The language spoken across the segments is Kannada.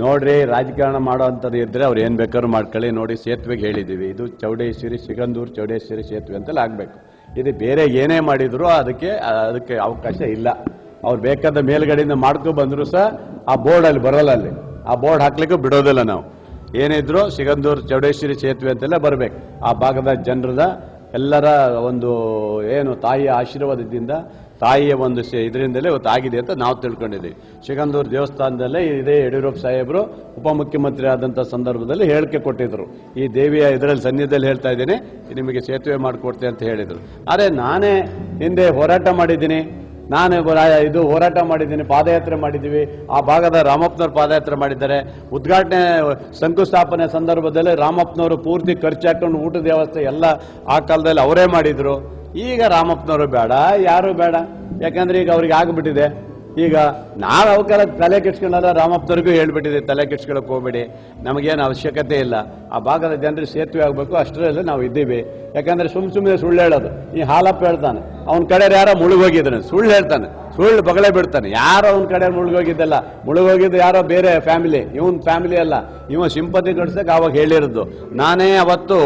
ನೋಡ್ರಿ, ರಾಜಕಾರಣ ಮಾಡೋ ಅಂಥದ್ದು ಇದ್ರೆ ಅವ್ರು ಏನು ಬೇಕಾದ್ರೂ ಮಾಡ್ಕೊಳ್ಳಿ. ನೋಡಿ, ಸೇತುವೆಗೆ ಹೇಳಿದ್ದೀವಿ. ಇದು ಚೌಡೇಶ್ವರಿ ಸಿಗಂದೂರು, ಚೌಡೇಶ್ವರಿ ಸೇತುವೆ ಅಂತೆಲ್ಲ ಆಗಬೇಕು. ಇದು ಬೇರೆ ಏನೇ ಮಾಡಿದರೂ ಅದಕ್ಕೆ ಅದಕ್ಕೆ ಅವಕಾಶ ಇಲ್ಲ. ಅವ್ರು ಬೇಕಾದ ಮೇಲ್ಗಡೆಯಿಂದ ಮಾಡ್ಕೊ ಬಂದ್ರು ಸಹ ಆ ಬೋರ್ಡ್ ಅಲ್ಲಿ ಬರೋಲ್ಲ ಅಲ್ಲಿ. ಆ ಬೋರ್ಡ್ ಹಾಕ್ಲಿಕ್ಕೂ ಬಿಡೋದಿಲ್ಲ ನಾವು. ಏನಿದ್ರು ಸಿಗಂದೂರು, ಚೌಡೇಶ್ವರಿ ಸೇತುವೆ ಅಂತೆಲ್ಲ ಬರಬೇಕು. ಆ ಭಾಗದ ಜನರದ, ಎಲ್ಲರ ಒಂದು, ಏನು, ತಾಯಿಯ ಆಶೀರ್ವಾದದಿಂದ ತಾಯಿಯ ಒಂದು ಇದರಿಂದಲೇ ಇವತ್ತು ಆಗಿದೆ ಅಂತ ನಾವು ತಿಳ್ಕೊಂಡಿದ್ದೀವಿ. ಶಿಗಂದೂರು ದೇವಸ್ಥಾನದಲ್ಲೇ ಇದೇ ಯಡಿಯೂರಪ್ಪ ಸಾಹೇಬರು ಉಪಮುಖ್ಯಮಂತ್ರಿ ಆದಂಥ ಸಂದರ್ಭದಲ್ಲಿ ಹೇಳಿಕೆ ಕೊಟ್ಟಿದ್ದರು ಈ ದೇವಿಯ ಇದರಲ್ಲಿ ಸನ್ನಿಧಿಯಲ್ಲಿ ಹೇಳ್ತಾ ಇದ್ದೀನಿ ನಿಮಗೆ ಸೇತುವೆ ಮಾಡಿಕೊಡ್ತೆ ಅಂತ ಹೇಳಿದರು. ಆದರೆ ನಾನೇ ಹಿಂದೆ ಹೋರಾಟ ಮಾಡಿದ್ದೀನಿ. ನಾನು ಇದು ಹೋರಾಟ ಮಾಡಿದ್ದೀನಿ, ಪಾದಯಾತ್ರೆ ಮಾಡಿದ್ದೀವಿ. ಆ ಭಾಗದ ರಾಮಪ್ಪನವ್ರು ಪಾದಯಾತ್ರೆ ಮಾಡಿದ್ದಾರೆ. ಉದ್ಘಾಟನೆ, ಶಂಕುಸ್ಥಾಪನೆ ಸಂದರ್ಭದಲ್ಲಿ ರಾಮಪ್ಪನವರು ಪೂರ್ತಿ ಖರ್ಚು ಹಾಕೊಂಡು ಊಟದ ವ್ಯವಸ್ಥೆ ಎಲ್ಲ ಆ ಕಾಲದಲ್ಲಿ ಅವರೇ ಮಾಡಿದ್ರು. ಈಗ ರಾಮಪ್ಪನವರು ಬೇಡ, ಯಾರು ಬೇಡ. ಯಾಕಂದ್ರೆ ಈಗ ಅವ್ರಿಗೆ ಆಗ್ಬಿಟ್ಟಿದೆ. ಈಗ ನಾವು ಅವಕ್ಕೆಲ್ಲ ತಲೆ ಕೆಡ್ಸ್ಕೊಂಡಲ್ಲ ರಾಮಪ್ಪನವ್ರಿಗೂ ಹೇಳ್ಬಿಟ್ಟಿದೆ, ತಲೆ ಕೆಡ್ಸ್ಕೊಳಕ್ ಹೋಗ್ಬೇಡಿ. ನಮಗೇನು ಅವಶ್ಯಕತೆ ಇಲ್ಲ. ಆ ಭಾಗದ ಜನರು ಸೇತುವೆ ಆಗಬೇಕು, ಅಷ್ಟರಲ್ಲಿ ನಾವು ಇದ್ದೀವಿ. ಯಾಕಂದ್ರೆ ಸುಮ್ಮ ಸುಮ್ಮನೆ ಸುಳ್ಳು ಹೇಳೋದು. ಈ ಹಾಲಪ್ಪ ಹೇಳ್ತಾನೆ, ಅವನ ಕಡೆ ಯಾರೋ ಮುಳುಗೋಗಿದ್ದಾನೆ ಸುಳ್ಳು ಹೇಳ್ತಾನೆ, ಸುಳ್ಳು ಬಗಲೇ ಬಿಡ್ತಾನೆ. ಯಾರೋ ಅವನ ಕಡೆ ಮುಳುಗೋಗಿದ್ದಲ್ಲ. ಮುಳುಗೋಗಿದ್ದು ಯಾರೋ ಬೇರೆ ಫ್ಯಾಮಿಲಿ ಇವನ್ ಫ್ಯಾಮಿಲಿ ಅಲ್ಲ. ಇವ ಸಿಂಪತಿ ಗಳಿಸಕ್ಕೆ ಆವಾಗ ಹೇಳಿರೋದು. ನಾನೇ ಅವತ್ತು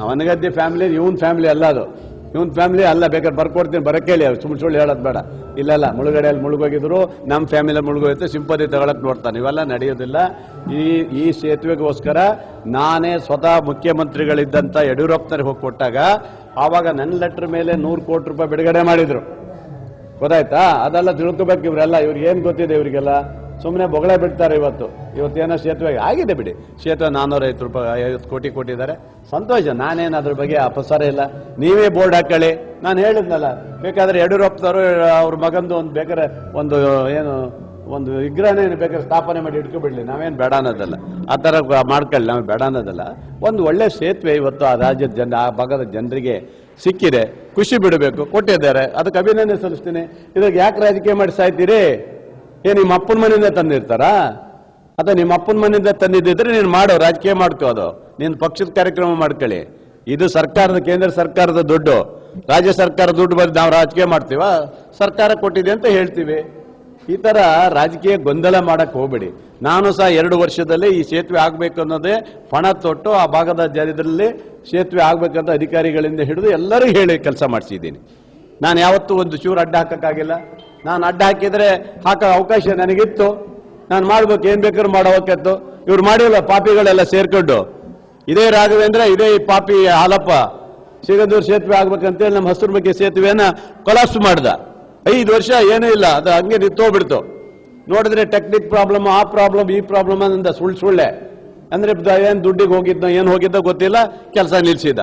ಅವನಗದ್ದೆ ಫ್ಯಾಮಿಲಿ ಇವನ್ ಫ್ಯಾಮಿಲಿ ಅಲ್ಲ ಅದು. ಇವನ್ ಫ್ಯಾಮಿಲಿ ಅಲ್ಲ, ಬೇಕಾದ್ರೆ ಬರ್ಕೊಡ್ತೀನಿ ಬರಕ್ಕೆ ಅವ್ರು. ಸುಳ್ಳು ಸುಳ್ಳು ಹೇಳೋದು ಬೇಡ. ಇಲ್ಲಲ್ಲ, ಮುಳುಗಡೆಯಲ್ಲಿ ಮುಳುಗೋಗಿದ್ರು ನಮ್ಮ ಫ್ಯಾಮಿಲಿ ಮುಳುಗೋಯ್ತು, ಸಿಂಪತಿ ತಗೊಳಕ್ ನೋಡ್ತಾನೆ. ಇವೆಲ್ಲ ನಡೆಯೋದಿಲ್ಲ. ಈ ಈ ಸೇತುವೆಗೋಸ್ಕರ ನಾನೇ ಸ್ವತಃ ಮುಖ್ಯಮಂತ್ರಿಗಳಿದ್ದಂಥ ಯಡಿಯೂರಪ್ಪನವ್ರಿಗೆ ಹೋಗಿ ಕೊಟ್ಟಾಗ, ಆವಾಗ ನನ್ನ ಲೆಟ್ರ್ ಮೇಲೆ ನೂರು ಕೋಟಿ ರೂಪಾಯಿ ಬಿಡುಗಡೆ ಮಾಡಿದರು. ಗೊತ್ತಾಯ್ತಾ? ಅದೆಲ್ಲ ತಿಳ್ಕೊಬೇಕು ಇವರೆಲ್ಲ. ಇವ್ರಿಗೆ ಏನು ಗೊತ್ತಿದೆ ಇವರಿಗೆಲ್ಲ? ಸುಮ್ಮನೆ ಬೊಗಳೆ ಬಿಡ್ತಾರೆ ಇವತ್ತು. ಇವತ್ತೇನೋ ಸೇತುವೆ ಆಗಿದೆ ಬಿಡಿ. ಸೇತುವೆ ನಾನ್ನೂರ ಐವತ್ತು ರೂಪಾಯಿ, ಐವತ್ತು ಕೋಟಿ ಕೊಟ್ಟಿದ್ದಾರೆ. ಸಂತೋಷ, ನಾನೇನು ಅದ್ರ ಬಗ್ಗೆ ಅಪಸಾರ ಇಲ್ಲ. ನೀವೇ ಬೋರ್ಡ್ ಹಾಕೊಳ್ಳಿ. ನಾನು ಹೇಳಿದ್ನಲ್ಲ, ಬೇಕಾದ್ರೆ ಯಡಿಯೂರಪ್ಪನವರು, ಅವ್ರ ಮಗಂದು ಒಂದು ಬೇಕಾದ್ರೆ ಒಂದು, ಏನು, ಒಂದು ವಿಗ್ರಹನೇ ಬೇಕಾದ್ರೆ ಸ್ಥಾಪನೆ ಮಾಡಿ ಇಟ್ಕೊಬಿಡ್ಲಿ. ನಾವೇನು ಬೇಡ ಅನ್ನೋದಲ್ಲ. ಆ ಥರ ಮಾಡ್ಕೊಳ್ಳಿ. ನಾವು ಬೇಡ ಅನ್ನೋದಲ್ಲ. ಒಂದು ಒಳ್ಳೆ ಸೇತುವೆ ಇವತ್ತು ಆ ರಾಜ್ಯದ ಜನ, ಆ ಭಾಗದ ಜನರಿಗೆ ಸಿಕ್ಕಿದೆ. ಖುಷಿ ಬಿಡಬೇಕು. ಕೊಟ್ಟಿದ್ದಾರೆ. ಅದಕ್ಕೆ ಅಭಿನಂದನೆ ಸಲ್ಲಿಸ್ತೀನಿ. ಇದಕ್ಕೆ ಯಾಕೆ ರಾಜಕೀಯ ಮಾಡಿ ಸಾಯ್ತೀರಿ ಏ, ನಿಮ್ಮ ಅಪ್ಪನ ಮನೆಯಿಂದ ತಂದಿರ್ತಾರಾ? ಅಥವಾ ನಿಮ್ಮ ಅಪ್ಪನ ಮನೆಯಿಂದ ತಂದಿದ್ದಿದ್ರೆ ನೀನು ಮಾಡೋ, ರಾಜಕೀಯ ಮಾಡ್ತೀವ ಅದು? ನೀನು ಪಕ್ಷದ ಕಾರ್ಯಕ್ರಮ ಮಾಡ್ಕೊಳ್ಳಿ. ಇದು ಸರ್ಕಾರದ, ಕೇಂದ್ರ ಸರ್ಕಾರದ ದುಡ್ಡು. ರಾಜ್ಯ ಸರ್ಕಾರ ದುಡ್ಡು ಬಂದು ನಾವು ರಾಜಕೀಯ ಮಾಡ್ತೀವ? ಸರ್ಕಾರ ಕೊಟ್ಟಿದೆ ಅಂತ ಹೇಳ್ತೀವಿ. ಈ ಥರ ರಾಜಕೀಯ ಗೊಂದಲ ಮಾಡಕ್ ಹೋಗ್ಬೇಡಿ. ನಾನು ಸಹ ಎರಡು ವರ್ಷದಲ್ಲಿ ಈ ಸೇತುವೆ ಆಗ್ಬೇಕು ಅನ್ನೋದೇ ಪಣ ತೊಟ್ಟು ಆ ಭಾಗದ ಜನರಲ್ಲಿ ಸೇತುವೆ ಆಗಬೇಕಂತ ಅಧಿಕಾರಿಗಳಿಂದ ಹಿಡಿದು ಎಲ್ಲರಿಗೂ ಹೇಳಿ ಕೆಲಸ ಮಾಡಿಸಿದ್ದೀನಿ. ನಾನು ಯಾವತ್ತೂ ಒಂದು ಚೂರು ಅಡ್ಡ ಹಾಕಕ್ಕಾಗಿಲ್ಲ. ನಾನು ಅಡ್ಡ ಹಾಕಿದ್ರೆ ಹಾಕೋ ಅವಕಾಶ ನನಗಿತ್ತು. ನಾನು ಮಾಡ್ಬೇಕು, ಏನ್ ಬೇಕಾದ್ರೂ ಮಾಡೋಕತ್ತು ಇವ್ರು ಮಾಡಿಲ್ಲ, ಪಾಪಿಗಳೆಲ್ಲ ಸೇರ್ಕೊಂಡು. ಇದೇ ರಾಘವೇಂದ್ರ, ಇದೇ ಪಾಪಿ ಹಾಲಪ್ಪ. ಸಿಗಂದೂರು ಸೇತುವೆ ಆಗ್ಬೇಕಂತೇಳಿ ನಮ್ಮ ಹಸಿರು ಬಗ್ಗೆ ಸೇತುವೆಯನ್ನ ಕೊಲಾಪ್ಸ್ ಮಾಡ್ದ. ಐದು ವರ್ಷ ಏನೂ ಇಲ್ಲ, ಅದು ಹಂಗೆ ನಿಂತೋಗ್ಬಿಡ್ತು ನೋಡಿದ್ರೆ ಟೆಕ್ನಿಕ್ ಪ್ರಾಬ್ಲಮ್ ಆ ಪ್ರಾಬ್ಲಮ್ ಈ ಪ್ರಾಬ್ಲಮ್ ಅಂತ ಸುಳ್ಳು ಸುಳ್ಳೆ. ಅಂದ್ರೆ ಏನು ದುಡ್ಡಿಗೆ ಹೋಗಿದ್ದ ಏನು ಹೋಗಿದ್ದ ಗೊತ್ತಿಲ್ಲ, ಕೆಲಸ ನಿಲ್ಸಿದ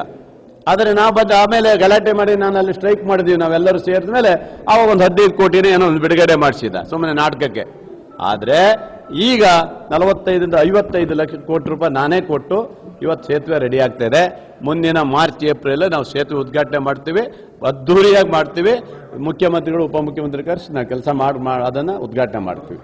ಆದರೆ ನಾ ಬಂದು ಆಮೇಲೆ ಗಲಾಟೆ ಮಾಡಿ ನಾನು ಅಲ್ಲಿ ಸ್ಟ್ರೈಕ್ ಮಾಡಿದ್ವಿ, ನಾವೆಲ್ಲರೂ ಸೇರಿದ ಮೇಲೆ ಅವಾಗ ಒಂದು ಹದಿನೈದು ಕೋಟಿನ ಏನೋ ಒಂದು ಬಿಡುಗಡೆ ಮಾಡಿಸಿದ ಸುಮ್ಮನೆ ನಾಟಕಕ್ಕೆ. ಆದರೆ ಈಗ ನಲವತ್ತೈದರಿಂದ ಐವತ್ತೈದು ಲಕ್ಷ ಕೋಟಿ ರೂಪಾಯಿ ನಾನೇ ಕೊಟ್ಟು ಇವತ್ತು ಸೇತುವೆ ರೆಡಿ ಆಗ್ತಾ ಇದೆ. ಮುಂದಿನ ಮಾರ್ಚ್ ಏಪ್ರಿಲ್ ನಾವು ಸೇತುವೆ ಉದ್ಘಾಟನೆ ಮಾಡ್ತೀವಿ, ಅದ್ಧೂರಿಯಾಗಿ ಮಾಡ್ತೀವಿ. ಮುಖ್ಯಮಂತ್ರಿಗಳು, ಉಪಮುಖ್ಯಮಂತ್ರಿ ಕರೆಸಿ ನಾವು ಕೆಲಸ ಮಾಡಿ ಅದನ್ನು ಉದ್ಘಾಟನೆ ಮಾಡ್ತೀವಿ.